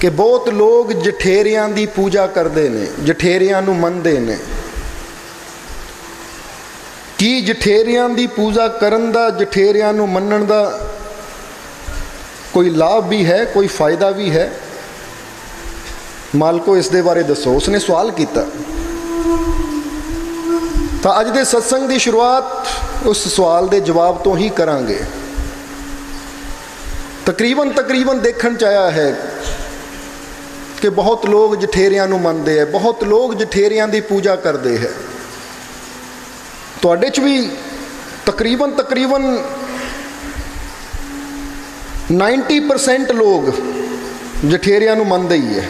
ਕਿ ਬਹੁਤ ਲੋਕ ਜਠੇਰਿਆਂ ਦੀ ਪੂਜਾ ਕਰਦੇ ਨੇ, ਜਠੇਰਿਆਂ ਨੂੰ ਮੰਨਦੇ ਨੇ। ਕੀ ਜਠੇਰਿਆਂ ਦੀ ਪੂਜਾ ਕਰਨ ਦਾ, ਜਠੇਰਿਆਂ ਨੂੰ ਮੰਨਣ ਦਾ ਕੋਈ ਲਾਭ ਵੀ ਹੈ, ਕੋਈ ਫਾਇਦਾ ਵੀ ਹੈ? ਮਾਲਕੋ, ਇਸ ਦੇ ਬਾਰੇ ਦੱਸੋ। ਉਸਨੇ ਸਵਾਲ ਕੀਤਾ। ਤਾਂ ਅੱਜ ਦੇ ਸਤਸੰਗ ਦੀ ਸ਼ੁਰੂਆਤ ਉਸ ਸਵਾਲ ਦੇ ਜਵਾਬ ਤੋਂ ਹੀ ਕਰਾਂਗੇ। ਤਕਰੀਬਨ ਤਕਰੀਬਨ ਦੇਖਣ ਚ ਆਇਆ ਹੈ ਕਿ ਬਹੁਤ ਲੋਕ ਜਠੇਰਿਆਂ ਨੂੰ ਮੰਨਦੇ ਹੈ ਬਹੁਤ ਲੋਕ ਜਠੇਰਿਆਂ ਦੀ ਪੂਜਾ ਕਰਦੇ ਹੈ ਤੁਹਾਡੇ ਚ ਵੀ ਤਕਰੀਬਨ ਤਕਰੀਬਨ 90% ਲੋਕ ਜਠੇਰਿਆਂ ਨੂੰ ਮੰਨਦੇ ਹੀ ਹੈ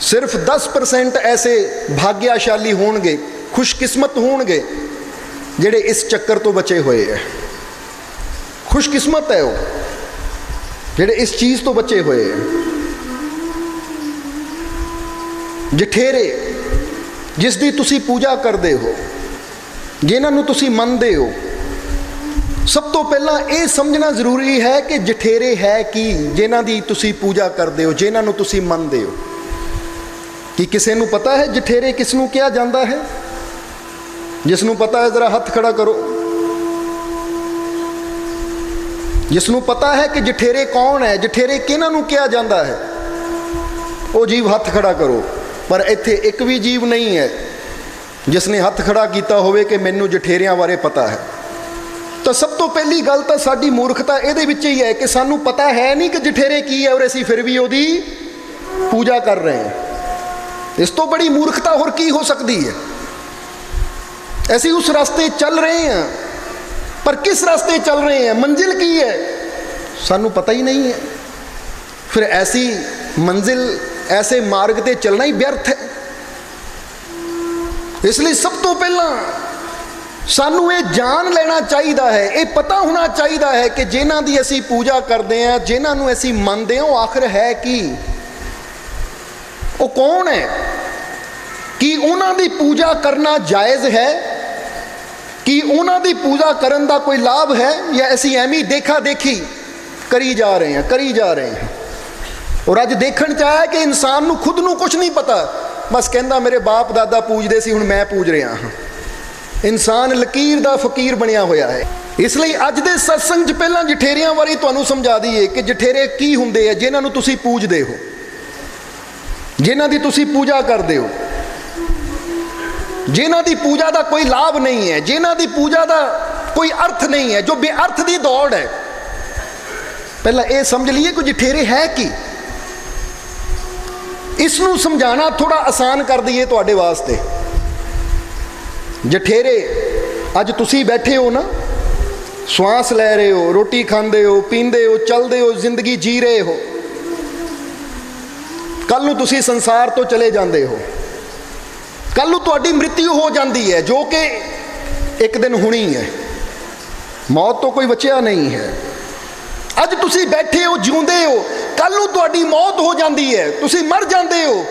ਸਿਰਫ 10% ਐਸੇ ਭਾਗਿਆਸ਼ਾਲੀ ਹੋਣਗੇ, ਖੁਸ਼ਕਿਸਮਤ ਹੋਣਗੇ, ਜਿਹੜੇ ਇਸ ਚੱਕਰ ਤੋਂ ਬਚੇ ਹੋਏ ਹੈ ਖੁਸ਼ਕਿਸਮਤ ਹੈ ਉਹ, ਜਿਹੜੇ ਇਸ ਚੀਜ਼ ਤੋਂ ਬਚੇ ਹੋਏ ਹੈ ਜਠੇਰੇ, ਜਿਸ ਦੀ ਤੁਸੀਂ ਪੂਜਾ ਕਰਦੇ ਹੋ, ਜਿਨ੍ਹਾਂ ਨੂੰ ਤੁਸੀਂ ਮੰਨਦੇ ਹੋ, ਸਭ ਤੋਂ ਪਹਿਲਾਂ ਇਹ ਸਮਝਣਾ ਜ਼ਰੂਰੀ ਹੈ ਕਿ ਜਠੇਰੇ ਹੈ ਕੀ, ਜਿਨ੍ਹਾਂ ਦੀ ਤੁਸੀਂ ਪੂਜਾ ਕਰਦੇ ਹੋ, ਜਿਨ੍ਹਾਂ ਨੂੰ ਤੁਸੀਂ ਮੰਨਦੇ ਹੋ। ਕੀ ਕਿਸੇ ਨੂੰ ਪਤਾ ਹੈ ਜਠੇਰੇ ਕਿਸ ਨੂੰ ਕਿਹਾ ਜਾਂਦਾ ਹੈ? ਜਿਸ ਨੂੰ ਪਤਾ ਹੈ ਜ਼ਰਾ ਹੱਥ ਖੜਾ ਕਰੋ। ਜਿਸ ਨੂੰ ਪਤਾ ਹੈ ਕਿ ਜਠੇਰੇ ਕੌਣ ਹੈ, ਜਠੇਰੇ ਕਿਹਨਾਂ ਨੂੰ ਕਿਹਾ ਜਾਂਦਾ ਹੈ, ਉਹ ਜੀਵ ਹੱਥ ਖੜਾ ਕਰੋ। ਪਰ ਇੱਥੇ ਇੱਕ ਵੀ ਜੀਵ ਨਹੀਂ ਹੈ ਜਿਸ ਨੇ ਹੱਥ ਖੜਾ ਕੀਤਾ ਹੋਵੇ ਕਿ ਮੈਨੂੰ ਜਠੇਰਿਆਂ ਬਾਰੇ ਪਤਾ ਹੈ। ਤਾਂ ਸਭ ਤੋਂ ਪਹਿਲੀ ਗੱਲ ਤਾਂ ਸਾਡੀ ਮੂਰਖਤਾ ਇਹਦੇ ਵਿੱਚ ਹੀ ਹੈ ਕਿ ਸਾਨੂੰ ਪਤਾ ਹੈ ਨਹੀਂ ਕਿ ਜਠੇਰੇ ਕੀ ਹੈ ਔਰ ਅਸੀਂ ਫਿਰ ਵੀ ਉਹਦੀ ਪੂਜਾ ਕਰ ਰਹੇ ਹਾਂ। ਇਸ ਤੋਂ ਬੜੀ ਮੂਰਖਤਾ ਹੋਰ ਕੀ ਹੋ ਸਕਦੀ ਹੈ? ਅਸੀਂ ਉਸ ਰਸਤੇ ਚੱਲ ਰਹੇ ਹਾਂ। ਪਰ ਕਿਸ ਰਸਤੇ ਚੱਲ ਰਹੇ ਹਾਂ? ਮੰਜ਼ਿਲ ਕੀ ਹੈ? ਸਾਨੂੰ ਪਤਾ ਹੀ ਨਹੀਂ ਹੈ। ਫਿਰ ਐਸੀ ਮੰਜ਼ਿਲ ਐਸੇ ਮਾਰਗ ਤੇ ਚੱਲਣਾ ਹੀ ਵਿਅਰਥ ਹੈ। ਇਸ ਲਈ ਸਭ ਤੋਂ ਪਹਿਲਾਂ ਸਾਨੂੰ ਇਹ ਜਾਣ ਲੈਣਾ ਚਾਹੀਦਾ ਹੈ, ਇਹ ਪਤਾ ਹੋਣਾ ਚਾਹੀਦਾ ਹੈ ਕਿ ਜਿਨ੍ਹਾਂ ਦੀ ਅਸੀਂ ਪੂਜਾ ਕਰਦੇ ਹਾਂ, ਜਿਨ੍ਹਾਂ ਨੂੰ ਅਸੀਂ ਮੰਨਦੇ ਹਾਂ, ਉਹ ਆਖਰ ਹੈ ਕੀ? ਉਹ ਕੌਣ ਹੈ? ਕਿ ਉਹਨਾਂ ਦੀ ਪੂਜਾ ਕਰਨਾ ਜਾਇਜ਼ ਹੈ? ਕਿ ਉਹਨਾਂ ਦੀ ਪੂਜਾ ਕਰਨ ਦਾ ਕੋਈ ਲਾਭ ਹੈ? ਜਾਂ ਅਸੀਂ ਐਵੇਂ ਦੇਖਾ ਦੇਖੀ ਕਰੀ ਜਾ ਰਹੇ ਹਾਂ, ਕਰੀ ਜਾ ਰਹੇ ਹਾਂ। ਔਰ ਅੱਜ ਦੇਖਣ ਚ ਆਇਆ ਕਿ ਇਨਸਾਨ ਨੂੰ ਖੁਦ ਨੂੰ ਕੁਝ ਨਹੀਂ ਪਤਾ। ਬਸ ਕਹਿੰਦਾ, ਮੇਰੇ ਬਾਪ ਦਾਦਾ ਪੂਜਦੇ ਸੀ, ਹੁਣ ਮੈਂ ਪੂਜ ਰਿਹਾ ਹਾਂ। ਇਨਸਾਨ ਲਕੀਰ ਦਾ ਫਕੀਰ ਬਣਿਆ ਹੋਇਆ ਹੈ। ਇਸ ਲਈ ਅੱਜ ਦੇ ਸਤਸੰਗ 'ਚ ਪਹਿਲਾਂ ਜਠੇਰਿਆਂ ਬਾਰੇ ਤੁਹਾਨੂੰ ਸਮਝਾ ਦਈਏ ਕਿ ਜਠੇਰੇ ਕੀ ਹੁੰਦੇ ਆ, ਜਿਨ੍ਹਾਂ ਨੂੰ ਤੁਸੀਂ ਪੂਜਦੇ ਹੋ। ਜਿਨ੍ਹਾਂ ਦੀ ਤੁਸੀਂ ਪੂਜਾ ਕਰਦੇ ਹੋ। ਜਿਨ੍ਹਾਂ ਦੀ ਪੂਜਾ ਦਾ ਕੋਈ ਲਾਭ ਨਹੀਂ ਹੈ, ਜਿਨ੍ਹਾਂ ਦੀ ਪੂਜਾ ਦਾ ਕੋਈ ਅਰਥ ਨਹੀਂ ਹੈ, ਜੋ ਬੇਅਰਥ ਦੀ ਦੌੜ ਹੈ। ਪਹਿਲਾਂ ਇਹ ਸਮਝ ਲਈਏ ਕਿ ਜਠੇਰੇ ਹੈ ਕੀ। ਇਸ ਨੂੰ ਸਮਝਾਣਾ ਥੋੜਾ ਆਸਾਨ ਕਰ ਦਈਏ ਤੁਹਾਡੇ ਵਾਸਤੇ। ਜਠੇਰੇ, ਅੱਜ ਤੁਸੀਂ ਬੈਠੇ ਹੋ ਨਾ, ਸਵਾਸ ਲੈ ਰਹੇ ਹੋ, ਰੋਟੀ ਖਾਂਦੇ ਹੋ, ਪੀਂਦੇ ਹੋ, ਚੱਲਦੇ ਹੋ, ਜ਼ਿੰਦਗੀ ਜੀ ਰਹੇ ਹੋ। ਕੱਲ ਨੂੰ ਤੁਸੀਂ ਸੰਸਾਰ ਤੋਂ ਚਲੇ ਜਾਂਦੇ ਹੋ। ਕੱਲ ਨੂੰ ਤੁਹਾਡੀ ਮ੍ਰਿਤਿੂ ਹੋ ਜਾਂਦੀ ਹੈ, ਜੋ ਕਿ ਇੱਕ ਦਿਨ ਹੋਣੀ ਹੈ। ਮੌਤ ਤੋਂ ਕੋਈ ਬਚਿਆ ਨਹੀਂ ਹੈ। ਅੱਜ ਤੁਸੀਂ ਬੈਠੇ ਹੋ, ਜਿਉਂਦੇ ਹੋ ਕੱਲ ਨੂੰ ਤੁਹਾਡੀ ਮੌਤ ਹੋ ਜਾਂਦੀ ਹੈ, ਤੁਸੀਂ ਮਰ ਜਾਂਦੇ ਹੋ।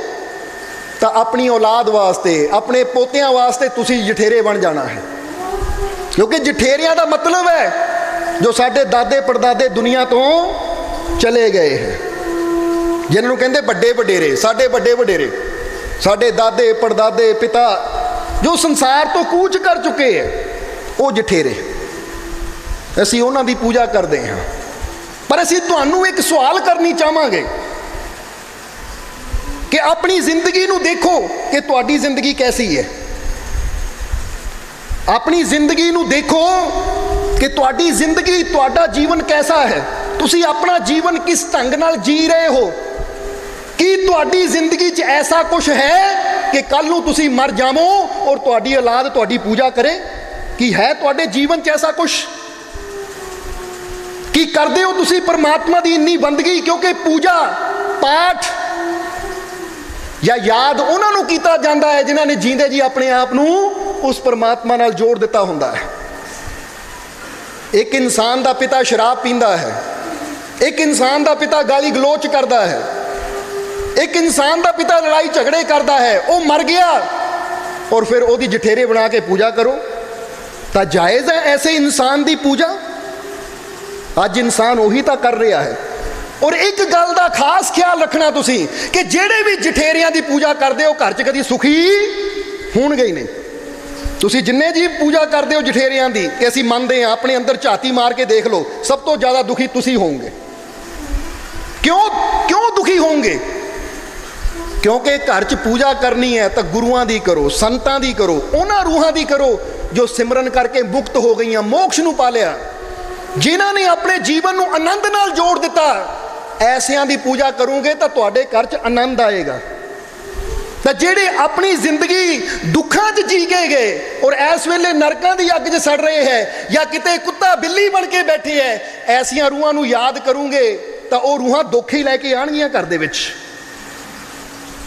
ਤਾਂ ਆਪਣੀ ਔਲਾਦ ਵਾਸਤੇ, ਆਪਣੇ ਪੋਤਿਆਂ ਵਾਸਤੇ ਤੁਸੀਂ ਜਠੇਰੇ ਬਣ ਜਾਣਾ ਹੈ। ਕਿਉਂਕਿ ਜਠੇਰਿਆਂ ਦਾ ਮਤਲਬ ਹੈ, ਜੋ ਸਾਡੇ ਦਾਦੇ ਪੜਦਾਦੇ ਦੁਨੀਆ ਤੋਂ ਚਲੇ ਗਏ ਹੈ। ਜਿਨ੍ਹਾਂ ਨੂੰ ਕਹਿੰਦੇ ਵੱਡੇ ਵਡੇਰੇ, ਸਾਡੇ ਵੱਡੇ ਵਡੇਰੇ, ਸਾਡੇ ਦਾਦੇ ਪੜਦਾਦੇ ਪਿਤਾ, ਜੋ ਸੰਸਾਰ ਤੋਂ ਕੂਚ ਕਰ ਚੁੱਕੇ ਹੈ, ਉਹ ਜਠੇਰੇ। ਅਸੀਂ ਉਹਨਾਂ ਦੀ ਪੂਜਾ ਕਰਦੇ ਹਾਂ। ਪਰ ਅਸੀਂ ਤੁਹਾਨੂੰ ਇੱਕ ਸਵਾਲ ਕਰਨੀ ਚਾਹਾਂਗੇ ਕਿ ਆਪਣੀ ਜ਼ਿੰਦਗੀ ਨੂੰ ਦੇਖੋ ਕਿ ਤੁਹਾਡੀ ਜ਼ਿੰਦਗੀ ਕੈਸੀ ਹੈ। ਆਪਣੀ ਜ਼ਿੰਦਗੀ ਨੂੰ ਦੇਖੋ ਕਿ ਤੁਹਾਡੀ ਜ਼ਿੰਦਗੀ, ਤੁਹਾਡਾ ਜੀਵਨ ਕੈਸਾ ਹੈ। ਤੁਸੀਂ ਆਪਣਾ ਜੀਵਨ ਕਿਸ ਢੰਗ ਨਾਲ ਜੀ ਰਹੇ ਹੋ? ਕੀ ਤੁਹਾਡੀ ਜ਼ਿੰਦਗੀ 'ਚ ਐਸਾ ਕੁਝ ਹੈ ਕਿ ਕੱਲ ਨੂੰ ਤੁਸੀਂ ਮਰ ਜਾਵੋ ਔਰ ਤੁਹਾਡੀ ਔਲਾਦ ਤੁਹਾਡੀ ਪੂਜਾ ਕਰੇ? ਕੀ ਹੈ ਤੁਹਾਡੇ ਜੀਵਨ 'ਚ ਐਸਾ ਕੁਝ ਕੀ ਕਰਦੇ ਹੋ ਤੁਸੀਂ ਪਰਮਾਤਮਾ ਦੀ ਇੰਨੀ ਬੰਦਗੀ? ਕਿਉਂਕਿ ਪੂਜਾ, ਪਾਠ ਜਾਂ ਯਾਦ ਉਹਨਾਂ ਨੂੰ ਕੀਤਾ ਜਾਂਦਾ ਹੈ ਜਿਨ੍ਹਾਂ ਨੇ ਜੀਂਦੇ ਜੀ ਆਪਣੇ ਆਪ ਨੂੰ ਉਸ ਪਰਮਾਤਮਾ ਨਾਲ ਜੋੜ ਦਿੱਤਾ ਹੁੰਦਾ ਹੈ। ਇੱਕ ਇਨਸਾਨ ਦਾ ਪਿਤਾ ਸ਼ਰਾਬ ਪੀਂਦਾ ਹੈ। ਇੱਕ ਇਨਸਾਨ ਦਾ ਪਿਤਾ ਗਾਲੀ ਗਲੋਚ ਕਰਦਾ ਹੈ। ਇੱਕ ਇਨਸਾਨ ਦਾ ਪਿਤਾ ਲੜਾਈ ਝਗੜੇ ਕਰਦਾ ਹੈ। ਉਹ ਮਰ ਗਿਆ ਔਰ ਫਿਰ ਉਹਦੀ ਜਠੇਰੇ ਬਣਾ ਕੇ ਪੂਜਾ ਕਰੋ। ਤਾਂ ਜਾਇਜ਼ ਹੈ ਐਸੇ ਇਨਸਾਨ ਦੀ ਪੂਜਾ? ਅੱਜ ਇਨਸਾਨ ਉਹੀ ਤਾਂ ਕਰ ਰਿਹਾ ਹੈ। ਔਰ ਇੱਕ ਗੱਲ ਦਾ ਖਾਸ ਖਿਆਲ ਰੱਖਣਾ ਤੁਸੀਂ ਕਿ ਜਿਹੜੇ ਵੀ ਜਠੇਰਿਆਂ ਦੀ ਪੂਜਾ ਕਰਦੇ ਹੋ ਘਰ 'ਚ ਕਦੀ ਸੁਖੀ ਹੋਣਗੇ ਹੀ ਨਹੀਂ। ਤੁਸੀਂ ਜਿੰਨੇ ਜੀ ਪੂਜਾ ਕਰਦੇ ਹੋ ਜਠੇਰਿਆਂ ਦੀ, ਕਿ ਅਸੀਂ ਮੰਨਦੇ ਹਾਂ, ਆਪਣੇ ਅੰਦਰ ਝਾਤੀ ਮਾਰ ਕੇ ਦੇਖ ਲਓ, ਸਭ ਤੋਂ ਜ਼ਿਆਦਾ ਦੁਖੀ ਤੁਸੀਂ ਹੋਵੋਗੇ। ਕਿਉਂ ਕਿਉਂ ਦੁਖੀ ਹੋਵੋਗੇ? ਕਿਉਂਕਿ ਘਰ 'ਚ ਪੂਜਾ ਕਰਨੀ ਹੈ ਤਾਂ ਗੁਰੂਆਂ ਦੀ ਕਰੋ, ਸੰਤਾਂ ਦੀ ਕਰੋ, ਉਹਨਾਂ ਰੂਹਾਂ ਦੀ ਕਰੋ, ਜੋ ਸਿਮਰਨ ਕਰਕੇ ਮੁਕਤ ਹੋ ਗਈਆਂ, ਮੋਕਸ਼ ਨੂੰ ਪਾ ਲਿਆ ਜਿਨ੍ਹਾਂ ਨੇ ਆਪਣੇ ਜੀਵਨ ਨੂੰ ਆਨੰਦ ਨਾਲ ਜੋੜ ਦਿੱਤਾ, ਐਸਿਆਂ ਦੀ ਪੂਜਾ ਕਰੋਗੇ ਤਾਂ ਤੁਹਾਡੇ ਘਰ 'ਚ ਆਨੰਦ ਆਏਗਾ। ਤਾਂ ਜਿਹੜੇ ਆਪਣੀ ਜ਼ਿੰਦਗੀ ਦੁੱਖਾਂ 'ਚ ਜੀ ਕੇ ਗਏ ਔਰ ਇਸ ਵੇਲੇ ਨਰਕਾਂ ਦੀ ਅੱਗ 'ਚ ਸੜ ਰਹੇ ਹੈ ਜਾਂ ਕਿਤੇ ਕੁੱਤਾ ਬਿੱਲੀ ਬਣ ਕੇ ਬੈਠੇ ਹੈ, ਐਸੀਆਂ ਰੂਹਾਂ ਨੂੰ ਯਾਦ ਕਰੋਗੇ ਤਾਂ ਉਹ ਰੂਹਾਂ ਦੁੱਖ ਹੀ ਲੈ ਕੇ ਆਣਗੀਆਂ ਘਰ ਦੇ ਵਿੱਚ।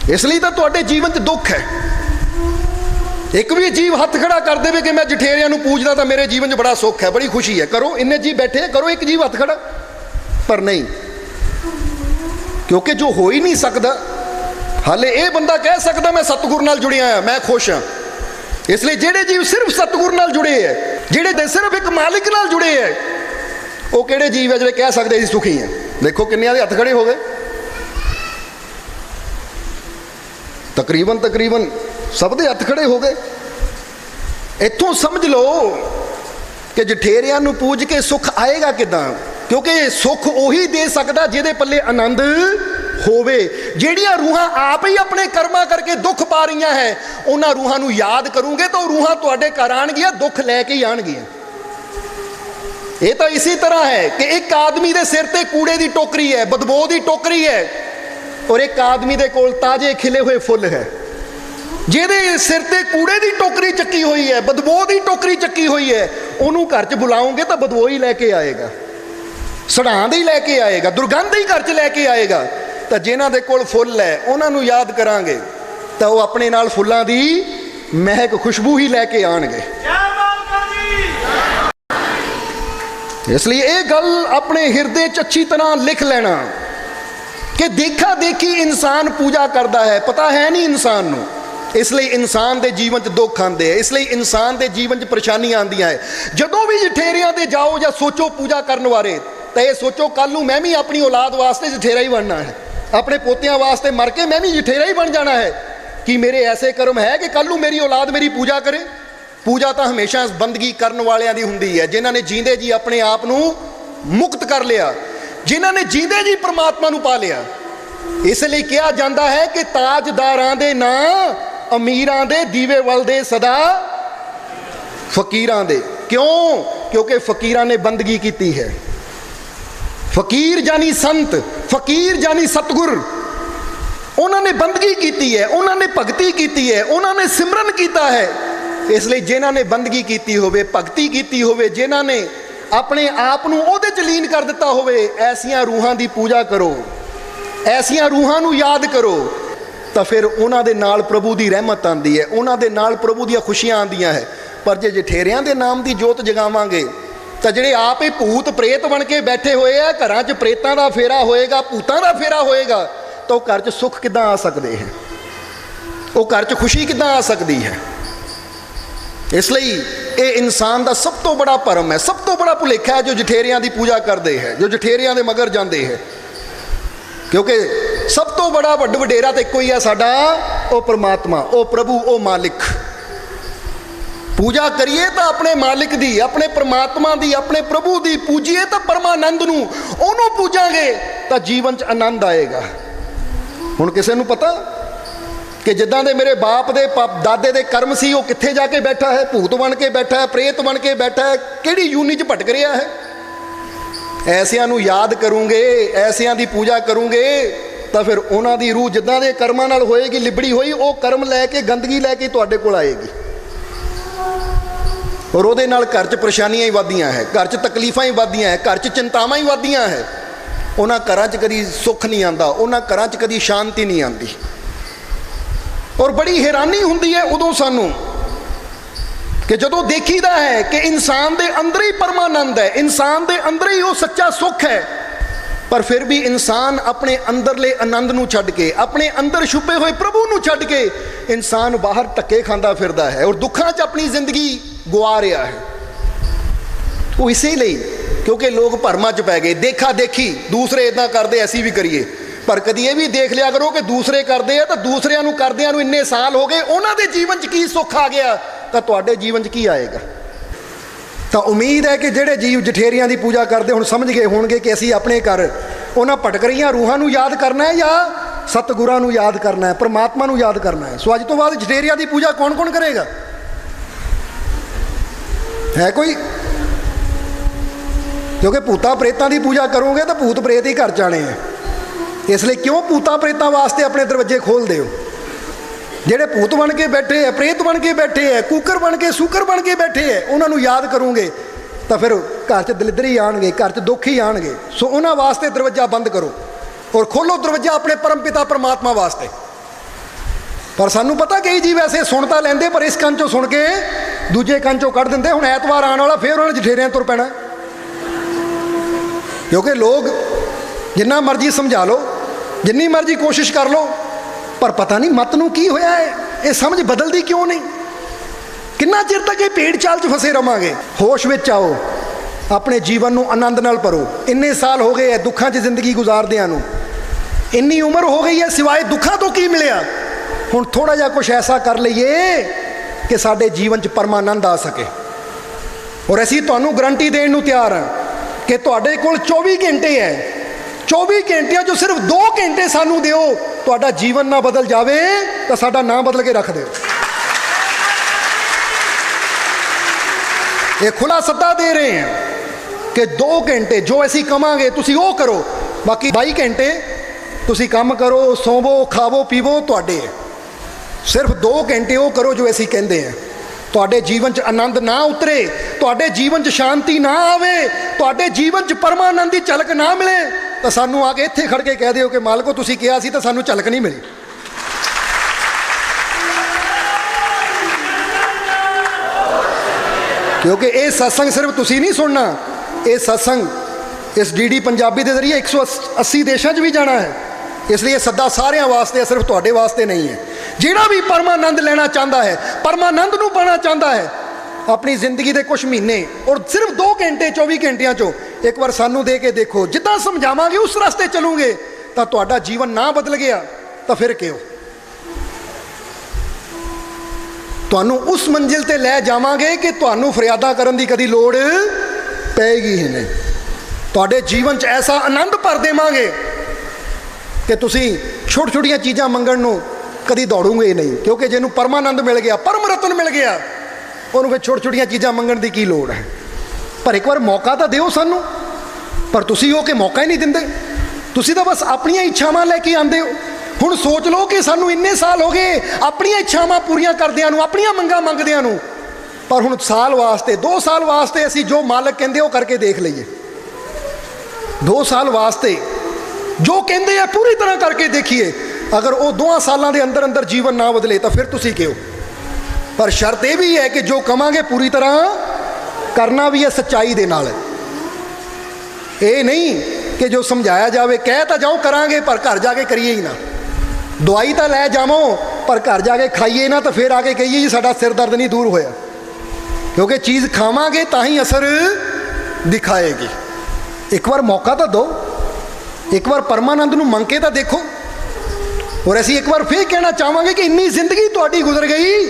ਇਸ ਲਈ ਤਾਂ ਤੁਹਾਡੇ ਜੀਵਨ 'ਚ ਦੁੱਖ ਹੈ। ਇੱਕ ਵੀ ਜੀਵ ਹੱਥ ਖੜਾ ਕਰ ਦੇਵੇ ਕਿ ਮੈਂ ਜਠੇਰਿਆਂ ਨੂੰ ਪੂਜਦਾ ਤਾਂ ਮੇਰੇ ਜੀਵਨ 'ਚ ਬੜਾ ਸੁੱਖ ਹੈ, ਬੜੀ ਖੁਸ਼ੀ ਹੈ। ਕਰੋ, ਇੰਨੇ ਜੀਵ ਬੈਠੇ ਕਰੋ ਇੱਕ ਜੀਵ ਹੱਥ ਖੜਾ। ਪਰ ਨਹੀਂ। ਕਿਉਂਕਿ ਜੋ ਹੋ ਹੀ ਨਹੀਂ ਸਕਦਾ, ਹਾਲੇ ਇਹ ਬੰਦਾ ਕਹਿ ਸਕਦਾ, ਮੈਂ ਸਤਿਗੁਰ ਨਾਲ ਜੁੜਿਆ ਆ, ਮੈਂ ਖੁਸ਼ ਹਾਂ ਇਸ ਲਈ ਜਿਹੜੇ ਜੀਵ ਸਿਰਫ ਸਤਿਗੁਰ ਨਾਲ ਜੁੜੇ ਹੈ ਜਿਹੜੇ ਦੇ ਸਿਰਫ ਇੱਕ ਮਾਲਿਕ ਨਾਲ ਜੁੜੇ ਹੈ ਉਹ ਕਿਹੜੇ ਜੀਵ ਹੈ ਜਿਹੜੇ ਕਹਿ ਸਕਦੇ ਅਸੀਂ ਸੁਖੀ ਹਾਂ ਦੇਖੋ ਕਿੰਨਿਆਂ ਦੇ ਹੱਥ ਖੜੇ ਹੋ ਗਏ। ਤਕਰੀਬਨ ਤਕਰੀਬਨ ਸਭ ਦੇ ਹੱਥ ਖੜੇ ਹੋ ਗਏ। ਇੱਥੋਂ ਸਮਝ ਲਓ ਕਿ ਜਠੇਰਿਆਂ ਨੂੰ ਪੂਜ ਕੇ ਸੁੱਖ ਆਏਗਾ ਕਿਦਾਂ, ਕਿਉਂਕਿ ਸੁੱਖ ਉਹੀ ਦੇ ਸਕਦਾ ਜਿਹਦੇ ਪੱਲੇ ਆਨੰਦ ਹੋਵੇ। ਜਿਹੜੀਆਂ ਰੂਹਾਂ ਆਪ ਹੀ ਆਪਣੇ ਕਰਮਾਂ ਕਰਕੇ ਦੁੱਖ ਪਾ ਰਹੀਆਂ ਹੈ, ਉਹਨਾਂ ਰੂਹਾਂ ਨੂੰ ਯਾਦ ਕਰੋਗੇ ਤਾਂ ਉਹ ਰੂਹਾਂ ਤੁਹਾਡੇ ਘਰ ਆਣਗੀਆਂ ਦੁੱਖ ਲੈ ਕੇ ਹੀ ਆਣਗੀਆਂ ਇਹ ਤਾਂ ਇਸੇ ਤਰ੍ਹਾਂ ਹੈ ਕਿ ਇੱਕ ਆਦਮੀ ਦੇ ਸਿਰ ਤੇ ਕੂੜੇ ਦੀ ਟੋਕਰੀ ਹੈ, ਬਦਬੂ ਦੀ ਟੋਕਰੀ ਹੈ, ਔਰ ਇੱਕ ਆਦਮੀ ਦੇ ਕੋਲ ਤਾਜ਼ੇ ਖਿਲੇ ਹੋਏ ਫੁੱਲ ਹੈ। ਜਿਹਦੇ ਸਿਰ ਤੇ ਕੂੜੇ ਦੀ ਟੋਕਰੀ ਚੱਕੀ ਹੋਈ ਹੈ, ਬਦਬੂ ਦੀ ਟੋਕਰੀ ਚੱਕੀ ਹੋਈ ਹੈ, ਉਹਨੂੰ ਘਰ 'ਚ ਬੁਲਾਉਂਗੇ ਤਾਂ ਬਦਬੂ ਹੀ ਲੈ ਕੇ ਆਏਗਾ। ਸੜਾਂ ਹੀ ਲੈ ਕੇ ਆਏਗਾ, ਦੁਰਗੰਧ ਹੀ ਘਰ 'ਚ ਲੈ ਕੇ ਆਏਗਾ। ਤਾਂ ਜਿਨ੍ਹਾਂ ਦੇ ਕੋਲ ਫੁੱਲ ਹੈ, ਉਹਨਾਂ ਨੂੰ ਯਾਦ ਕਰਾਂਗੇ। ਤਾਂ ਉਹ ਆਪਣੇ ਨਾਲ ਫੁੱਲਾਂ ਦੀ ਮਹਿਕ ਖੁਸ਼ਬੂ ਹੀ ਲੈ ਕੇ ਆਣਗੇ। ਇਸ ਲਈ ਇਹ ਗੱਲ ਆਪਣੇ ਹਿਰਦੇ 'ਚ ਅੱਛੀ ਤਰ੍ਹਾਂ ਲਿਖ ਲੈਣਾ ਕਿ ਦੇਖਾ ਦੇਖੀ ਇਨਸਾਨ ਪੂਜਾ ਕਰਦਾ ਹੈ, ਪਤਾ ਹੈ ਨਹੀਂ ਇਨਸਾਨ ਨੂੰ। ਇਸ ਲਈ ਇਨਸਾਨ ਦੇ ਜੀਵਨ 'ਚ ਦੁੱਖ ਆਉਂਦੇ ਆ, ਇਸ ਲਈ ਇਨਸਾਨ ਦੇ ਜੀਵਨ 'ਚ ਪਰੇਸ਼ਾਨੀਆਂ ਆਉਂਦੀਆਂ ਹੈ ਜਦੋਂ ਵੀ ਜਠੇਰਿਆਂ ਤੇ ਜਾਓ ਜਾਂ ਸੋਚੋ ਪੂਜਾ ਕਰਨ ਬਾਰੇ, ਤਾਂ ਇਹ ਸੋਚੋ ਕੱਲ ਨੂੰ ਮੈਂ ਵੀ ਆਪਣੀ ਔਲਾਦ ਵਾਸਤੇ ਜਠੇਰਾ ਹੀ ਬਣਨਾ ਹੈ। ਆਪਣੇ ਪੋਤਿਆਂ ਵਾਸਤੇ ਮਰ ਕੇ ਮੈਂ ਵੀ ਜਠੇਰਾ ਹੀ ਬਣ ਜਾਣਾ ਹੈ। ਕਿ ਮੇਰੇ ਐਸੇ ਕਰਮ ਹੈ ਕਿ ਕੱਲ ਨੂੰ ਮੇਰੀ ਔਲਾਦ ਮੇਰੀ ਪੂਜਾ ਕਰੇ? ਪੂਜਾ ਤਾਂ ਹਮੇਸ਼ਾ ਬੰਦਗੀ ਕਰਨ ਵਾਲਿਆਂ ਦੀ ਹੁੰਦੀ ਹੈ। ਜਿਨ੍ਹਾਂ ਨੇ ਜੀਂਦੇ ਜੀ ਆਪਣੇ ਆਪ ਨੂੰ ਮੁਕਤ ਕਰ ਲਿਆ, ਜਿਨ੍ਹਾਂ ਨੇ ਜੀਂਦੇ ਜੀ ਪ੍ਰਮਾਤਮਾ ਨੂੰ ਪਾ ਲਿਆ। ਇਸ ਲਈ ਕਿਹਾ ਜਾਂਦਾ ਹੈ ਕਿ ਤਾਜਦਾਰਾਂ ਦੇ ਨਾਂ ਅਮੀਰਾਂ ਦੇ ਦੀਵੇ ਵੱਲਦੇ ਸਦਾ, ਫਕੀਰਾਂ ਦੇ। ਕਿਉਂ? ਕਿਉਂਕਿ ਫਕੀਰਾਂ ਨੇ ਬੰਦਗੀ ਕੀਤੀ ਹੈ। ਫਕੀਰ ਜਾਨੀ ਸੰਤ, ਫਕੀਰ ਜਾਨੀ ਸਤਗੁਰ, ਉਹਨਾਂ ਨੇ ਬੰਦਗੀ ਕੀਤੀ ਹੈ, ਉਹਨਾਂ ਨੇ ਭਗਤੀ ਕੀਤੀ ਹੈ, ਉਹਨਾਂ ਨੇ ਸਿਮਰਨ ਕੀਤਾ ਹੈ। ਇਸ ਲਈ ਜਿਨ੍ਹਾਂ ਨੇ ਬੰਦਗੀ ਕੀਤੀ ਹੋਵੇ, ਭਗਤੀ ਕੀਤੀ ਹੋਵੇ, ਜਿਨ੍ਹਾਂ ਨੇ ਆਪਣੇ ਆਪ ਨੂੰ ਉਹਦੇ ਚ ਲੀਨ ਕਰ ਦਿੱਤਾ ਹੋਵੇ, ਐਸੀਆਂ ਰੂਹਾਂ ਦੀ ਪੂਜਾ ਕਰੋ। ਐਸੀਆਂ ਰੂਹਾਂ ਨੂੰ ਯਾਦ ਕਰੋ। ਤਾਂ ਫਿਰ ਉਹਨਾਂ ਦੇ ਨਾਲ ਪ੍ਰਭੂ ਦੀ ਰਹਿਮਤ ਆਂਦੀ ਹੈ, ਉਹਨਾਂ ਦੇ ਨਾਲ ਪ੍ਰਭੂ ਦੀਆਂ ਖੁਸ਼ੀਆਂ ਆਂਦੀਆਂ ਹੈ। ਪਰ ਜੇ ਜਠੇਰਿਆਂ ਦੇ ਨਾਮ ਦੀ ਜੋਤ ਜਗਾਵਾਂਗੇ, ਤਾਂ ਜਿਹੜੇ ਆਪ ਹੀ ਭੂਤ ਪ੍ਰੇਤ ਬਣ ਕੇ ਬੈਠੇ ਹੋਏ ਆ, ਘਰਾਂ 'ਚ ਪ੍ਰੇਤਾਂ ਦਾ ਫੇਰਾ ਹੋਏਗਾ, ਭੂਤਾਂ ਦਾ ਫੇਰਾ ਹੋਏਗਾ, ਤਾਂ ਉਹ ਘਰ 'ਚ ਸੁੱਖ ਕਿੱਦਾਂ ਆ ਸਕਦੇ ਹੈ? ਉਹ ਘਰ 'ਚ ਖੁਸ਼ੀ ਕਿੱਦਾਂ ਆ ਸਕਦੀ ਹੈ? ਇਸ ਲਈ ਇਹ ਇਨਸਾਨ ਦਾ ਸਭ ਤੋਂ ਬੜਾ ਭਰਮ ਹੈ, ਸਭ ਤੋਂ ਬੜਾ ਭੁਲੇਖਾ ਹੈ ਜੋ ਜਠੇਰਿਆਂ ਦੀ ਪੂਜਾ ਕਰਦੇ ਹੈ, ਜੋ ਜਠੇਰਿਆਂ ਦੇ ਮਗਰ ਜਾਂਦੇ ਹੈ। ਕਿਉਂਕਿ ਸਭ ਤੋਂ ਬੜਾ ਵੱਡ ਵਡੇਰਾ ਤਾਂ ਇੱਕੋ ਹੀ ਹੈ ਸਾਡਾ, ਉਹ ਪ੍ਰਮਾਤਮਾ, ਉਹ ਪ੍ਰਭੂ, ਉਹ ਮਾਲਿਕ। ਪੂਜਾ ਕਰੀਏ ਤਾਂ ਆਪਣੇ ਮਾਲਿਕ ਦੀ, ਆਪਣੇ ਪ੍ਰਮਾਤਮਾ ਦੀ, ਆਪਣੇ ਪ੍ਰਭੂ ਦੀ, ਪੂਜੀਏ ਤਾਂ ਪਰਮਾਨੰਦ ਨੂੰ। ਉਹਨੂੰ ਪੂਜਾਂਗੇ ਤਾਂ ਜੀਵਨ 'ਚ ਆਨੰਦ ਆਏਗਾ। ਹੁਣ ਕਿਸੇ ਨੂੰ ਪਤਾ ਕਿ ਜਿੱਦਾਂ ਦੇ ਮੇਰੇ ਬਾਪ ਦੇ ਪਾਪ- ਦਾਦੇ ਦੇ ਕਰਮ ਸੀ, ਉਹ ਕਿੱਥੇ ਜਾ ਕੇ ਬੈਠਾ ਹੈ, ਭੂਤ ਬਣ ਕੇ ਬੈਠਾ ਹੈ, ਪ੍ਰੇਤ ਬਣ ਕੇ ਬੈਠਾ ਹੈ, ਕਿਹੜੀ ਯੂਨੀ 'ਚ ਭਟਕ ਰਿਹਾ ਹੈ? ਐਸਿਆਂ ਨੂੰ ਯਾਦ ਕਰੂੰਗੇ, ਐਸਿਆਂ ਦੀ ਪੂਜਾ ਕਰੂੰਗੇ ਤਾਂ ਫਿਰ ਉਹਨਾਂ ਦੀ ਰੂਹ ਜਿੱਦਾਂ ਦੇ ਕਰਮਾਂ ਨਾਲ ਹੋਏਗੀ, ਲਿਬੜੀ ਹੋਈ, ਉਹ ਕਰਮ ਲੈ ਕੇ, ਗੰਦਗੀ ਲੈ ਕੇ ਤੁਹਾਡੇ ਕੋਲ ਆਏਗੀ। ਔਰ ਉਹਦੇ ਨਾਲ ਘਰ 'ਚ ਪਰੇਸ਼ਾਨੀਆਂ ਹੀ ਵੱਧਦੀਆਂ ਹੈ, ਘਰ 'ਚ ਤਕਲੀਫਾਂ ਹੀ ਵੱਧਦੀਆਂ ਹੈ, ਘਰ 'ਚ ਚਿੰਤਾਵਾਂ ਹੀ ਵੱਧਦੀਆਂ ਹੈ। ਉਹਨਾਂ ਘਰਾਂ 'ਚ ਕਦੀ ਸੁੱਖ ਨਹੀਂ ਆਂਦਾ ਉਹਨਾਂ ਘਰਾਂ 'ਚ ਕਦੀ ਸ਼ਾਂਤੀ ਨਹੀਂ ਆਂਦੀ ਔਰ ਬੜੀ ਹੈਰਾਨੀ ਹੁੰਦੀ ਹੈ ਉਦੋਂ ਸਾਨੂੰ ਕਿ ਜਦੋਂ ਦੇਖੀਦਾ ਹੈ ਕਿ ਇਨਸਾਨ ਦੇ ਅੰਦਰ ਹੀ ਪਰਮਾਨੰਦ ਹੈ, ਇਨਸਾਨ ਦੇ ਅੰਦਰ ਹੀ ਉਹ ਸੱਚਾ ਸੁੱਖ ਹੈ ਪਰ ਫਿਰ ਵੀ ਇਨਸਾਨ ਆਪਣੇ ਅੰਦਰਲੇ ਆਨੰਦ ਨੂੰ ਛੱਡ ਕੇ, ਆਪਣੇ ਅੰਦਰ ਛੁਪੇ ਹੋਏ ਪ੍ਰਭੂ ਨੂੰ ਛੱਡ ਕੇ ਇਨਸਾਨ ਬਾਹਰ ਧੱਕੇ ਖਾਂਦਾ ਫਿਰਦਾ ਹੈ ਔਰ ਦੁੱਖਾਂ 'ਚ ਆਪਣੀ ਜ਼ਿੰਦਗੀ ਗੁਆ ਰਿਹਾ ਹੈ। ਉਹ ਇਸੇ ਲਈ ਕਿਉਂਕਿ ਲੋਕ ਭਰਮਾਂ 'ਚ ਪੈ ਗਏ, ਦੇਖਾ ਦੇਖੀ, ਦੂਸਰੇ ਇਦਾਂ ਕਰਦੇ, ਅਸੀਂ ਵੀ ਕਰੀਏ। ਪਰ ਕਦੀ ਇਹ ਵੀ ਦੇਖ ਲਿਆ ਕਰੋ ਕਿ ਦੂਸਰੇ ਕਰਦੇ ਆ ਤਾਂ ਦੂਸਰਿਆਂ ਨੂੰ ਕਰਦਿਆਂ ਨੂੰ ਇੰਨੇ ਸਾਲ ਹੋ ਗਏ, ਉਹਨਾਂ ਦੇ ਜੀਵਨ 'ਚ ਕੀ ਸੁੱਖ ਆ ਗਿਆ, ਤਾਂ ਤੁਹਾਡੇ ਜੀਵਨ 'ਚ ਕੀ ਆਏਗਾ? ਤਾਂ ਉਮੀਦ ਹੈ ਕਿ ਜਿਹੜੇ ਜੀਵ ਜਠੇਰਿਆਂ ਦੀ ਪੂਜਾ ਕਰਦੇ ਹੁਣ ਸਮਝ ਗਏ ਹੋਣਗੇ ਕਿ ਅਸੀਂ ਆਪਣੇ ਘਰ ਉਹਨਾਂ ਭਟਕ ਰਹੀਆਂ ਰੂਹਾਂ ਨੂੰ ਯਾਦ ਕਰਨਾ ਹੈ ਜਾਂ ਸਤਿਗੁਰਾਂ ਨੂੰ ਯਾਦ ਕਰਨਾ ਹੈ, ਪਰਮਾਤਮਾ ਨੂੰ ਯਾਦ ਕਰਨਾ ਹੈ। ਸੋ ਅੱਜ ਤੋਂ ਬਾਅਦ ਜਠੇਰਿਆਂ ਦੀ ਪੂਜਾ ਕੌਣ-ਕੌਣ ਕਰੇਗਾ? ਹੈ ਕੋਈ? ਕਿਉਂਕਿ ਭੂਤਾਂ ਪ੍ਰੇਤਾਂ ਦੀ ਪੂਜਾ ਕਰੋਗੇ ਤਾਂ ਭੂਤ ਪ੍ਰੇਤ ਹੀ ਘਰ ਜਾਣੇ ਆ। ਇਸ ਲਈ ਕਿਉਂ ਭੂਤਾਂ ਪ੍ਰੇਤਾਂ ਵਾਸਤੇ ਆਪਣੇ ਦਰਵਾਜ਼ੇ ਖੋਲਦੇ ਹੋ? ਜਿਹੜੇ ਭੂਤ ਬਣ ਕੇ ਬੈਠੇ ਐ, ਪ੍ਰੇਤ ਬਣ ਕੇ ਬੈਠੇ ਐ, ਕੂਕਰ ਬਣ ਕੇ, ਸੂਕਰ ਬਣ ਕੇ ਬੈਠੇ ਐ, ਉਹਨਾਂ ਨੂੰ ਯਾਦ ਕਰੋਗੇ, ਤਾਂ ਫਿਰ ਘਰ 'ਚ ਦਲਿੱਦਰੀ ਆਣਗੇ, ਘਰ 'ਚ ਦੁੱਖ ਹੀ ਆਣਗੇ। ਸੋ ਉਹਨਾਂ ਵਾਸਤੇ ਦਰਵਾਜ਼ਾ ਬੰਦ ਕਰੋ ਔਰ ਖੋਲੋ ਦਰਵਾਜ਼ਾ ਆਪਣੇ ਪਰਮਪਿਤਾ ਪਰਮਾਤਮਾ ਵਾਸਤੇ। ਪਰ ਸਾਨੂੰ ਪਤਾ ਕਈ ਜੀ ਵੈਸੇ ਸੁਣ ਤਾਂ ਲੈਂਦੇ, ਪਰ ਇਸ ਕੰਨ ਚੋਂ ਸੁਣ ਕੇ ਦੂਜੇ ਕੰਨ ਚੋਂ ਕੱਢ ਦਿੰਦੇ, ਹੁਣ ਐਤਵਾਰ ਆਉਣ ਵਾਲਾ ਫੇਰ ਉਹਨਾਂ ਨੇ ਜਠੇਰਿਆਂ ਤੁਰ ਪੈਣਾ। ਕਿਉਂਕਿ ਲੋਕ ਜਿੰਨਾ ਮਰਜ਼ੀ ਸਮਝਾ ਲਓ, ਜਿੰਨੀ ਮਰਜ਼ੀ ਕੋਸ਼ਿਸ਼ ਕਰ ਲਓ ਪਰ ਪਤਾ ਨਹੀਂ ਮਤ ਨੂੰ ਕੀ ਹੋਇਆ ਹੈ? ਇਹ ਸਮਝ ਬਦਲਦੀ ਕਿਉਂ ਨਹੀਂ? ਕਿੰਨਾ ਚਿਰ ਤੱਕ ਇਹ ਪੇੜ ਚਾਲ 'ਚ ਫਸੇ ਰਵਾਂਗੇ? ਹੋਸ਼ ਵਿੱਚ ਆਓ। ਆਪਣੇ ਜੀਵਨ ਨੂੰ ਆਨੰਦ ਨਾਲ ਭਰੋ। ਇੰਨੇ ਸਾਲ ਹੋ ਗਏ ਐ ਦੁੱਖਾਂ 'ਚ ਜ਼ਿੰਦਗੀ ਗੁਜ਼ਾਰਦਿਆਂ ਨੂੰ। ਇੰਨੀ ਉਮਰ ਹੋ ਗਈ ਹੈ, ਸਿਵਾਏ ਦੁੱਖਾਂ ਤੋਂ ਕੀ ਮਿਲਿਆ? ਹੁਣ ਥੋੜਾ ਜਿਹਾ ਕੁਝ ਐਸਾ ਕਰ ਲਈਏ ਕਿ ਸਾਡੇ ਜੀਵਨ 'ਚ ਪਰਮਾਨੰਦ ਆ ਸਕੇ। ਔਰ ਅਸੀਂ ਤੁਹਾਨੂੰ ਗਰੰਟੀ ਦੇਣ ਨੂੰ ਤਿਆਰ ਹਾਂ ਕਿ ਤੁਹਾਡੇ ਕੋਲ 24 ਘੰਟੇ ਹੈ। 24 ਘੰਟਿਆਂ 'ਚੋਂ ਸਿਰਫ 2 ਘੰਟੇ ਸਾਨੂੰ ਦਿਓ, ਤੁਹਾਡਾ ਜੀਵਨ ਨਾ ਬਦਲ ਜਾਵੇ, ਤਾਂ ਸਾਡਾ ਨਾਮ ਬਦਲ ਕੇ ਰੱਖ ਦਿਓ। ਇਹ ਖੁਲਾ ਸੱਦਾ ਦੇ ਰਹੇ ਹਾਂ ਕਿ 2 ਘੰਟੇ ਜੋ ਅਸੀਂ ਕਮਾਂਗੇ, ਤੁਸੀਂ ਉਹ ਕਰੋ। ਬਾਕੀ 22 ਘੰਟੇ ਤੁਸੀਂ ਕੰਮ ਕਰੋ, ਸੋਵੋ, ਖਾਵੋ, ਪੀਵੋ, ਤੁਹਾਡੇ। ਸਿਰਫ 2 ਘੰਟੇ ਉਹ ਕਰੋ ਜੋ ਅਸੀਂ ਕਹਿੰਦੇ ਹਾਂ। ਤੁਹਾਡੇ ਜੀਵਨ 'ਚ ਆਨੰਦ ਨਾ ਉਤਰੇ, ਤੁਹਾਡੇ ਜੀਵਨ 'ਚ ਸ਼ਾਂਤੀ ਨਾ ਆਵੇ, ਤੁਹਾਡੇ ਜੀਵਨ 'ਚ ਪਰਮਾਨੰਦ ਦੀ ਝਲਕ ਨਾ ਮਿਲੇ, ਤਾਂ ਸਾਨੂੰ ਆ ਕੇ ਇੱਥੇ ਖੜ ਕੇ ਕਹਿ ਦਿਓ ਕਿ ਮਾਲਕੋ, ਤੁਸੀਂ ਕਿਹਾ ਸੀ ਤਾਂ ਸਾਨੂੰ ਝਲਕ ਨਹੀਂ ਮਿਲੀ। ਕਿਉਂਕਿ ਇਹ ਸਤਸੰਗ ਸਿਰਫ ਤੁਸੀਂ ਨਹੀਂ ਸੁਣਨਾ, ਇਹ ਸਤਸੰਗ ਇਸ ਡੀਡੀ ਪੰਜਾਬੀ ਦੇ ਜ਼ਰੀਏ 180 ਦੇਸ਼ਾਂ 'ਚ ਵੀ ਜਾਣਾ ਹੈ। ਇਸ ਲਈ ਇਹ ਸੱਦਾ ਸਾਰਿਆਂ ਵਾਸਤੇ ਸਿਰਫ ਤੁਹਾਡੇ ਵਾਸਤੇ ਨਹੀਂ ਹੈ। ਜਿਹੜਾ ਵੀ ਪਰਮਾਨੰਦ ਲੈਣਾ ਚਾਹੁੰਦਾ ਹੈ, ਪਰਮਾਨੰਦ ਨੂੰ ਪਾਣਾ ਚਾਹੁੰਦਾ ਹੈ, ਆਪਣੀ ਜ਼ਿੰਦਗੀ ਦੇ ਕੁਝ ਮਹੀਨੇ ਔਰ ਸਿਰਫ 2 ਘੰਟੇ 24 ਘੰਟਿਆਂ 'ਚੋਂ ਇੱਕ ਵਾਰ ਸਾਨੂੰ ਦੇ ਕੇ ਦੇਖੋ, ਜਿੱਦਾਂ ਸਮਝਾਵਾਂਗੇ ਉਸ ਰਸਤੇ ਚੱਲੋਗੇ, ਤਾਂ ਤੁਹਾਡਾ ਜੀਵਨ ਨਾ ਬਦਲ ਗਿਆ, ਤਾਂ ਫਿਰ ਕਿਉਂ? ਤੁਹਾਨੂੰ ਉਸ ਮੰਜ਼ਿਲ ਤੇ ਲੈ ਜਾਵਾਂਗੇ ਕਿ ਤੁਹਾਨੂੰ ਫਰਿਆਦਾ ਕਰਨ ਦੀ ਕਦੀ ਲੋੜ ਪਏਗੀ ਹੀ ਨਹੀਂ। ਤੁਹਾਡੇ ਜੀਵਨ 'ਚ ਐਸਾ ਆਨੰਦ ਭਰ ਦੇਵਾਂਗੇ ਕਿ ਤੁਸੀਂ ਛੋਟ ਛੋਟੀਆਂ ਚੀਜ਼ਾਂ ਮੰਗਣ ਨੂੰ ਕਦੀ ਦੌੜੋਗੇ ਹੀ ਨਹੀਂ, ਕਿਉਂਕਿ ਜਿਹਨੂੰ ਪਰਮਾਨੰਦ ਮਿਲ ਗਿਆ ਪਰਮ ਰਤਨ ਮਿਲ ਗਿਆ, ਉਹਨੂੰ ਫਿਰ ਛੋਟ ਛੋਟੀਆਂ ਚੀਜ਼ਾਂ ਮੰਗਣ ਦੀ ਕੀ ਲੋੜ ਹੈ? ਪਰ ਇੱਕ ਵਾਰ ਮੌਕਾ ਤਾਂ ਦਿਓ ਸਾਨੂੰ। ਪਰ ਤੁਸੀਂ ਉਹ ਕਿ ਮੌਕਾ ਹੀ ਨਹੀਂ ਦਿੰਦੇ। ਤੁਸੀਂ ਤਾਂ ਬਸ ਆਪਣੀਆਂ ਇੱਛਾਵਾਂ ਲੈ ਕੇ ਆਉਂਦੇ ਹੋ। ਹੁਣ ਸੋਚ ਲਓ ਕਿ ਸਾਨੂੰ ਇੰਨੇ ਸਾਲ ਹੋ ਗਏ, ਆਪਣੀਆਂ ਇੱਛਾਵਾਂ ਪੂਰੀਆਂ ਕਰਦਿਆਂ ਨੂੰ, ਆਪਣੀਆਂ ਮੰਗਾਂ ਮੰਗਦਿਆਂ ਨੂੰ। ਪਰ ਹੁਣ ਸਾਲ ਵਾਸਤੇ 2 ਸਾਲ ਵਾਸਤੇ ਅਸੀਂ ਜੋ ਮਾਲਕ ਕਹਿੰਦੇ ਉਹ ਕਰਕੇ ਦੇਖ ਲਈਏ। 2 ਸਾਲ ਵਾਸਤੇ ਜੋ ਕਹਿੰਦੇ ਆ ਪੂਰੀ ਤਰ੍ਹਾਂ ਕਰਕੇ ਦੇਖੀਏ। ਅਗਰ ਉਹ ਦੋਆਂ ਸਾਲਾਂ ਦੇ ਅੰਦਰ ਅੰਦਰ ਜੀਵਨ ਨਾ ਬਦਲੇ ਤਾਂ ਫਿਰ ਤੁਸੀਂ ਕਿਉਂ? ਪਰ ਸ਼ਰਤ ਇਹ ਵੀ ਹੈ ਕਿ ਜੋ ਕਵਾਂਗੇ ਪੂਰੀ ਤਰ੍ਹਾਂ ਕਰਨਾ ਵੀ ਹੈ ਸੱਚਾਈ ਦੇ ਨਾਲ। ਇਹ ਨਹੀਂ ਕਿ ਜੋ ਸਮਝਾਇਆ ਜਾਵੇ, ਕਹਿ ਤਾਂ ਜਾਓ ਕਰਾਂਗੇ ਪਰ ਘਰ ਜਾ ਕੇ ਕਰੀਏ ਹੀ ਨਾ। ਦਵਾਈ ਤਾਂ ਲੈ ਜਾਵੋ ਪਰ ਘਰ ਜਾ ਕੇ ਖਾਈਏ ਨਾ ਤਾਂ ਫਿਰ ਆ ਕੇ ਕਹੀਏ ਜੀ ਸਾਡਾ ਸਿਰ ਦਰਦ ਨਹੀਂ ਦੂਰ ਹੋਇਆ। ਕਿਉਂਕਿ ਚੀਜ਼ ਖਾਵਾਂਗੇ ਤਾਂ ਹੀ ਅਸਰ ਦਿਖਾਏਗੀ। ਇੱਕ ਵਾਰ ਮੌਕਾ ਤਾਂ ਦਿਓ। ਇੱਕ ਵਾਰ ਪਰਮਾਨੰਦ ਨੂੰ ਮੰਗ ਕੇ ਤਾਂ ਦੇਖੋ। ਔਰ ਅਸੀਂ ਇੱਕ ਵਾਰ ਫੇਰ ਕਹਿਣਾ ਚਾਹਾਂਗੇ ਕਿ ਇੰਨੀ ਜ਼ਿੰਦਗੀ ਤੁਹਾਡੀ ਗੁਜ਼ਰ ਗਈ।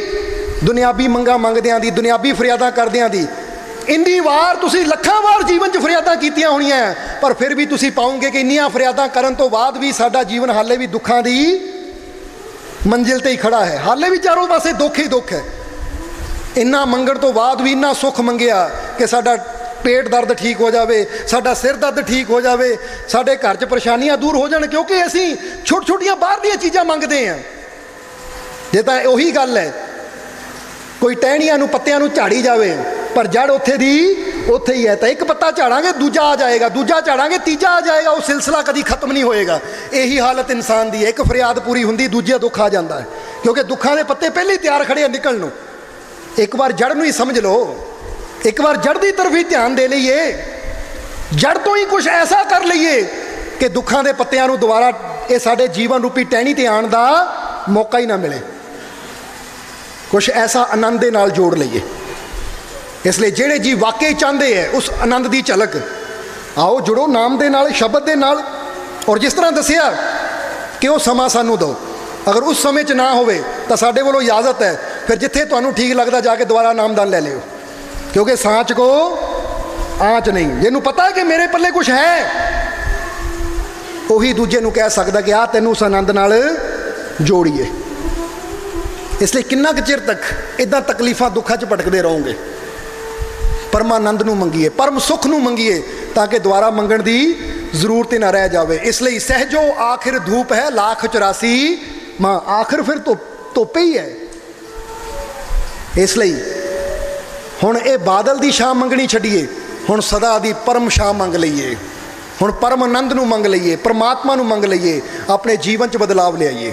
ਦੁਨਿਆਵੀ ਮੰਗਾ ਮੰਗਦਿਆਂ ਦੀ, ਦੁਨਿਆਵੀ ਫਰਿਆਦਾਂ ਕਰਦਿਆਂ ਦੀ। ਇੰਨੀ ਵਾਰ ਤੁਸੀਂ ਲੱਖਾਂ ਵਾਰ ਜੀਵਨ 'ਚ ਫਰਿਆਦਾਂ ਕੀਤੀਆਂ ਹੋਣੀਆਂ। ਪਰ ਫਿਰ ਵੀ ਤੁਸੀਂ ਪਾਉਂਗੇ ਕਿ ਇੰਨੀਆਂ ਫਰਿਆਦਾਂ ਕਰਨ ਤੋਂ ਬਾਅਦ ਵੀ ਸਾਡਾ ਜੀਵਨ ਹਾਲੇ ਵੀ ਦੁੱਖਾਂ ਦੀ ਮੰਜ਼ਿਲ ਤੇ ਹੀ ਖੜਾ ਹੈ। ਹਾਲੇ ਵੀ ਚਾਰੋਂ ਪਾਸੇ ਦੁੱਖ ਹੀ ਦੁੱਖ ਹੈ। ਇੰਨਾ ਮੰਗਣ ਤੋਂ ਬਾਅਦ ਵੀ ਇੰਨਾ ਸੁੱਖ ਮੰਗਿਆ ਕਿ ਸਾਡਾ ਪੇਟ ਦਰਦ ਠੀਕ ਹੋ ਜਾਵੇ, ਸਾਡਾ ਸਿਰ ਦਰਦ ਠੀਕ ਹੋ ਜਾਵੇ, ਸਾਡੇ ਘਰ 'ਚ ਪਰੇਸ਼ਾਨੀਆਂ ਦੂਰ ਹੋ ਜਾਣ, ਕਿਉਂਕਿ ਅਸੀਂ ਛੋਟ ਛੋਟੀਆਂ ਬਾਹਰ ਦੀਆਂ ਚੀਜ਼ਾਂ ਮੰਗਦੇ ਹਾਂ। ਜੇ ਤਾਂ ਉਹੀ ਗੱਲ ਹੈ, ਕੋਈ ਟਹਿਣੀਆਂ ਨੂੰ, ਪੱਤਿਆਂ ਨੂੰ ਝਾੜੀ ਜਾਵੇ, ਪਰ ਜੜ ਉੱਥੇ ਦੀ, ਉੱਥੇ ਹੀ ਹੈ। ਤਾਂ ਇੱਕ ਪੱਤਾ ਝਾੜਾਂਗੇ, ਦੂਜਾ ਆ ਜਾਏਗਾ, ਦੂਜਾ ਝਾੜਾਂਗੇ, ਤੀਜਾ ਆ ਜਾਏਗਾ, ਉਹ ਸਿਲਸਿਲਾ ਕਦੀ ਖਤਮ ਨਹੀਂ ਹੋਏਗਾ। ਇਹੀ ਹਾਲਤ ਇਨਸਾਨ ਦੀ ਹੈ, ਇੱਕ ਫਰਿਆਦ ਪੂਰੀ ਹੁੰਦੀ, ਦੂਜਾ ਦੁੱਖ ਆ ਜਾਂਦਾ ਹੈ। ਕਿਉਂਕਿ ਦੁੱਖਾਂ ਦੇ ਪੱਤੇ ਪਹਿਲੇ ਹੀ ਤਿਆਰ ਖੜੇ ਆ ਨਿਕਲਣ ਨੂੰ। ਇੱਕ ਵਾਰ ਜੜ ਨੂੰ ਹੀ ਸਮਝ ਲਓ। ਇੱਕ ਵਾਰ ਜੜ ਦੀ ਤਰਫ ਹੀ ਧਿਆਨ ਦੇ ਲਈਏ। ਜੜ ਤੋਂ ਹੀ ਕੁਝ ਐਸਾ ਕਰ ਲਈਏ ਕਿ ਦੁੱਖਾਂ ਦੇ ਪੱਤਿਆਂ ਨੂੰ ਦੁਬਾਰਾ ਇਹ ਸਾਡੇ ਜੀਵਨ ਰੂਪੀ ਟਹਿਣੀ ਤੇ ਆਉਣ ਦਾ ਮੌਕਾ ਹੀ ਨਾ ਮਿਲੇ। ਕੁਝ ਐਸਾ ਆਨੰਦ ਦੇ ਨਾਲ ਜੋੜ ਲਈਏ। ਇਸ ਲਈ ਜਿਹੜੇ ਜੀ ਵਾਕਈ ਚਾਹੁੰਦੇ ਐ, ਉਸ ਆਨੰਦ ਦੀ ਝਲਕ। ਆਓ ਜੁੜੋ ਨਾਮ ਦੇ ਨਾਲ, ਸ਼ਬਦ ਦੇ ਨਾਲ। ਔਰ ਜਿਸ ਤਰ੍ਹਾਂ ਦੱਸਿਆ ਕਿ ਉਹ ਸਮਾਂ ਸਾਨੂੰ ਦਿਓ। ਅਗਰ ਉਸ ਸਮੇਂ 'ਚ ਨਾ ਹੋਵੇ ਤਾਂ ਸਾਡੇ ਵੱਲੋਂ ਇਜਾਜ਼ਤ ਹੈ ਫਿਰ ਜਿੱਥੇ ਤੁਹਾਨੂੰ ਠੀਕ ਲੱਗਦਾ ਜਾ ਕੇ ਦੁਬਾਰਾ ਨਾਮਦਾਨ ਲੈ ਲਿਓ। ਕਿਉਂਕਿ ਸਾਂਚ ਕੋ ਆਂਚ ਨਹੀਂ। ਜਿਹਨੂੰ ਪਤਾ ਹੈ ਕਿ ਮੇਰੇ ਪੱਲੇ ਕੁਝ ਹੈ? ਉਹੀ ਦੂਜੇ ਨੂੰ ਕਹਿ ਸਕਦਾ ਕਿ ਆ ਤੈਨੂੰ ਉਸ ਆਨੰਦ ਨਾਲ ਜੋੜੀਏ। ਇਸ ਲਈ ਕਿੰਨਾ ਕੁ ਚਿਰ ਤੱਕ ਇਦਾਂ ਤਕਲੀਫਾਂ ਦੁੱਖਾਂ 'ਚ ਭਟਕਦੇ ਰਹੋਗੇ? ਪਰਮਾਨੰਦ ਨੂੰ ਮੰਗੀਏ, ਪਰਮ ਸੁਖ ਨੂੰ ਮੰਗੀਏ ਤਾਂ ਕਿ ਦੁਆਰਾ ਮੰਗਣ ਦੀ ਜ਼ਰੂਰਤ ਹੀ ਨਾ ਰਹਿ ਜਾਵੇ। ਇਸ ਲਈ ਸਹਿਜੋ ਆਖਿਰ ਧੂਪ ਹੈ, ਲੱਖ 84 ਮਾਂ, ਆਖਿਰ ਫਿਰ ਧੁੱਪ ਧੁੱਪ ਹੀ ਹੈ। ਇਸ ਲਈ ਹੁਣ ਇਹ ਬਾਦਲ ਦੀ ਛਾਂ ਮੰਗਣੀ ਛੱਡੀਏ ਹੁਣ ਸਦਾ ਦੀ ਪਰਮ ਛਾਂ ਮੰਗ ਲਈਏ ਹੁਣ ਪਰਮ ਆਨੰਦ ਨੂੰ ਮੰਗ ਲਈਏ ਪ੍ਰਮਾਤਮਾ ਨੂੰ ਮੰਗ ਲਈਏ ਆਪਣੇ ਜੀਵਨ 'ਚ ਬਦਲਾਵ ਲਿਆਈਏ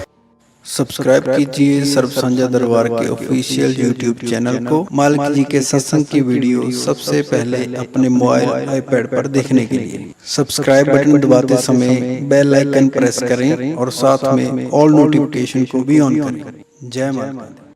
सब्सक्राइब कीजिए सर्व संजय दरबार के ऑफिशियल यूट्यूब चैनल को मालिक जी के सत्संग की वीडियो सबसे पहले अपने मोबाइल आईपैड पर देखने के लिए सब्सक्राइब बटन दबाते समय बेल आइकन प्रेस करें और साथ में ऑल नोटिफिकेशन को भी ऑन करें जय माता दी